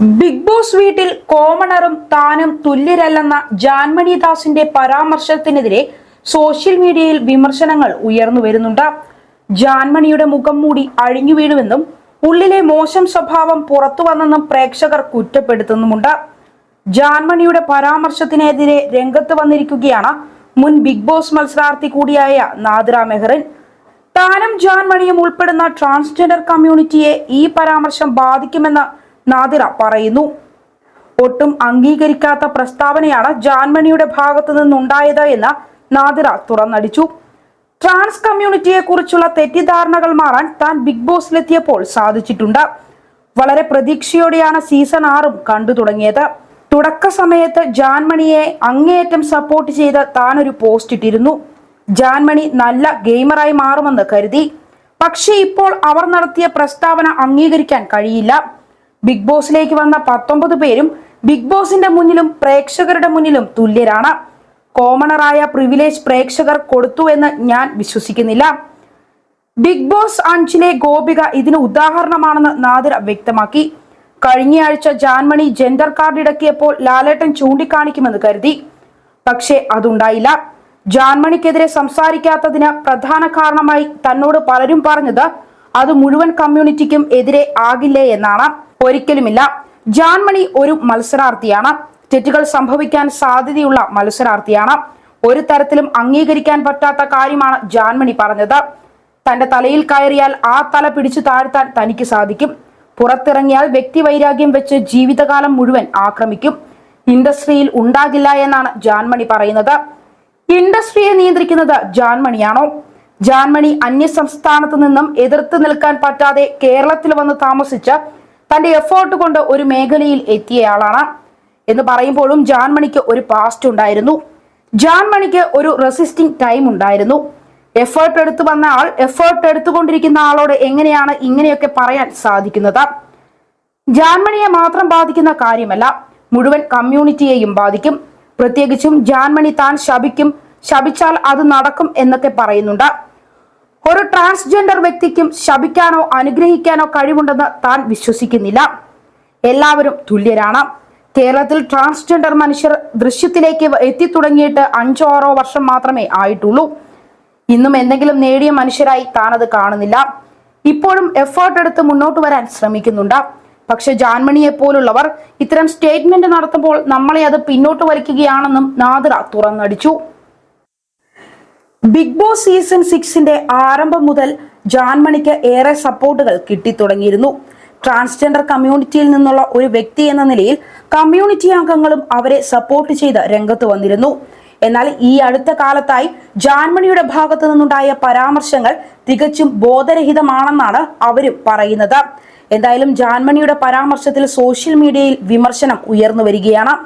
Big boss വീട്ടിൽ കോമണറും താനും തുല്യരല്ലെന്ന Jaanmoni ദാസിന്റെ പരാമർശത്തിനെതിരെ social മീഡിയയിൽ വിമർശനങ്ങൾ ഉയർന്നു വരുന്നുണ്ട്. ജാൻമണിയുടെ മുഖം മൂടി അഴിഞ്ഞു വീണുവെന്നും ഉള്ളിലെ മോശം സ്വഭാവം പുറത്തു വന്നെന്നും പ്രേക്ഷകർ കുറ്റപ്പെടുത്തുന്നുമുണ്ട്. ജാൻമണിയുടെ പരാമർശത്തിനെതിരെ രംഗത്ത് വന്നിരിക്കുകയാണ് മുൻ ബിഗ് ബോസ് മത്സരാർത്ഥി കൂടിയായ നാദിറ മെഹ്റിൻ. താനും ജാൻമണിയും ഉൾപ്പെടുന്ന ട്രാൻസ്ജെൻഡർ കമ്മ്യൂണിറ്റിയെ ഈ പരാമർശം ബാധിക്കുമെന്ന് നാദിറ പറയുന്നു. ഒട്ടും അംഗീകരിക്കാത്ത പ്രസ്താവനയാണ് ജാൻമണിയുടെ ഭാഗത്തു നിന്നുണ്ടായത് എന്ന് നാദിറ തുറന്നടിച്ചു. ട്രാൻസ് കമ്മ്യൂണിറ്റിയെ കുറിച്ചുള്ള തെറ്റിദ്ധാരണകൾ മാറാൻ താൻ ബിഗ് ബോസിലെത്തിയപ്പോൾ സാധിച്ചിട്ടുണ്ട്. വളരെ പ്രതീക്ഷയോടെയാണ് സീസൺ ആറും കണ്ടു തുടങ്ങിയത്. തുടക്ക സമയത്ത് ജാൻമണിയെ അങ്ങേയറ്റം സപ്പോർട്ട് ചെയ്ത് താൻ ഒരു പോസ്റ്റ് ഇട്ടിരുന്നു. ജാൻമണി നല്ല ഗെയിമറായി മാറുമെന്ന് കരുതി. പക്ഷേ ഇപ്പോൾ അവർ നടത്തിയ പ്രസ്താവന അംഗീകരിക്കാൻ കഴിയില്ല. ബിഗ് ബോസിലേക്ക് വന്ന പത്തൊമ്പത് പേരും ബിഗ് ബോസിന്റെ മുന്നിലും പ്രേക്ഷകരുടെ മുന്നിലും തുല്യരാണ്. കോമണറായ പ്രിവിലേജ് പ്രേക്ഷകർ കൊടുത്തു എന്ന് ഞാൻ വിശ്വസിക്കുന്നില്ല. ബിഗ് ബോസ് അഞ്ചിലെ ഗോപിക ഇതിന് ഉദാഹരണമാണെന്ന് നാദിര വ്യക്തമാക്കി. കഴിഞ്ഞയാഴ്ച ജാൻമണി ജെൻഡർ കാർഡ് ഇടക്കിയപ്പോൾ ലാലേട്ടൻ ചൂണ്ടിക്കാണിക്കുമെന്ന് കരുതി. പക്ഷേ അതുണ്ടായില്ല. ജാൻമണിക്കെതിരെ സംസാരിക്കാത്തതിന് പ്രധാന കാരണമായി തന്നോട് പലരും പറഞ്ഞത് അത് മുഴുവൻ കമ്മ്യൂണിറ്റിക്കും എതിരെ ആകില്ലേ എന്നാണ്. ഒരിക്കലുമില്ല. ജാൻമണി ഒരു മത്സരാർത്ഥിയാണ്. തെറ്റുകൾ സംഭവിക്കാൻ സാധ്യതയുള്ള മത്സരാർത്ഥിയാണ്. ഒരു തരത്തിലും അംഗീകരിക്കാൻ പറ്റാത്ത കാര്യമാണ് ജാൻമണി പറഞ്ഞത്. തന്റെ തലയിൽ കയറിയാൽ ആ തല പിടിച്ചു താഴ്ത്താൻ തനിക്ക് സാധിക്കും. പുറത്തിറങ്ങിയാൽ വ്യക്തി വൈരാഗ്യം വെച്ച് ജീവിതകാലം മുഴുവൻ ആക്രമിക്കും. ഇൻഡസ്ട്രിയിൽ ഉണ്ടാകില്ല എന്നാണ് ജാൻമണി പറയുന്നത്. ഇൻഡസ്ട്രിയെ നിയന്ത്രിക്കുന്നത് ജാൻമണിയാണോ? ജാൻമണി അന്യ സംസ്ഥാനത്ത് നിന്നും എതിർത്ത് നിൽക്കാൻ പറ്റാതെ കേരളത്തിൽ വന്ന് താമസിച്ച് തന്റെ എഫേർട്ട് കൊണ്ട് ഒരു മേഖലയിൽ എത്തിയയാളാണ് എന്ന് പറയുമ്പോഴും ജാൻമണിക്ക് ഒരു പാസ്റ്റ് ഉണ്ടായിരുന്നു. ജാൻമണിക്ക് ഒരു റെസിസ്റ്റിംഗ് ടൈം ഉണ്ടായിരുന്നു. എഫേർട്ട് എടുത്തു വന്ന ആൾ എഫേർട്ട് എടുത്തുകൊണ്ടിരിക്കുന്ന ആളോട് എങ്ങനെയാണ് ഇങ്ങനെയൊക്കെ പറയാൻ സാധിക്കുന്നത്? ജാൻമണിയെ മാത്രം ബാധിക്കുന്ന കാര്യമല്ല മുഴുവൻ കമ്മ്യൂണിറ്റിയെയും ബാധിക്കും. പ്രത്യേകിച്ചും ജാൻമണി താൻ ശപിക്കും ശപിച്ചാൽ അത് നടക്കും എന്നൊക്കെ പറയുന്നുണ്ട്. ഒരു ട്രാൻസ്ജെൻഡർ വ്യക്തിക്കും ശപിക്കാനോ അനുഗ്രഹിക്കാനോ കഴിവുണ്ടെന്ന് താൻ വിശ്വസിക്കുന്നില്ല. എല്ലാവരും തുല്യരാണ്. കേരളത്തിൽ ട്രാൻസ്ജെൻഡർ മനുഷ്യർ ദൃശ്യത്തിലേക്ക് എത്തിത്തുടങ്ങിയിട്ട് അഞ്ചോ ആറോ വർഷം മാത്രമേ ആയിട്ടുള്ളൂ. ഇന്നും എന്തെങ്കിലും നേടിയ മനുഷ്യരായി താനത് കാണുന്നില്ല. ഇപ്പോഴും എഫേർട്ട് എടുത്ത് മുന്നോട്ട് വരാൻ ശ്രമിക്കുന്നുണ്ട്. പക്ഷെ ജാൻമണിയെ പോലുള്ളവർ ഇത്തരം സ്റ്റേറ്റ്മെന്റ് നടത്തുമ്പോൾ നമ്മളെ അത് പിന്നോട്ട് വലിക്കുകയാണെന്നും നാദിറ തുറന്നടിച്ചു. ബിഗ് ബോസ് സീസൺ സിക്സിന്റെ ആരംഭം മുതൽ ജാൻമണിക്ക് ഏറെ സപ്പോർട്ടുകൾ കിട്ടിത്തുടങ്ങിയിരുന്നു. ട്രാൻസ്ജെൻഡർ കമ്മ്യൂണിറ്റിയിൽ നിന്നുള്ള ഒരു വ്യക്തി എന്ന നിലയിൽ കമ്മ്യൂണിറ്റി അംഗങ്ങളും അവരെ സപ്പോർട്ട് ചെയ്ത് രംഗത്ത് വന്നിരുന്നു. എന്നാൽ ഈ അടുത്ത കാലത്തായി ജാൻമണിയുടെ ഭാഗത്തു നിന്നുണ്ടായ പരാമർശങ്ങൾ തികച്ചും ബോധരഹിതമാണെന്നാണ് അവരും പറയുന്നത്. എന്തായാലും ജാൻമണിയുടെ പരാമർശത്തിൽ സോഷ്യൽ മീഡിയയിൽ വിമർശനം ഉയർന്നു വരികയാണ്.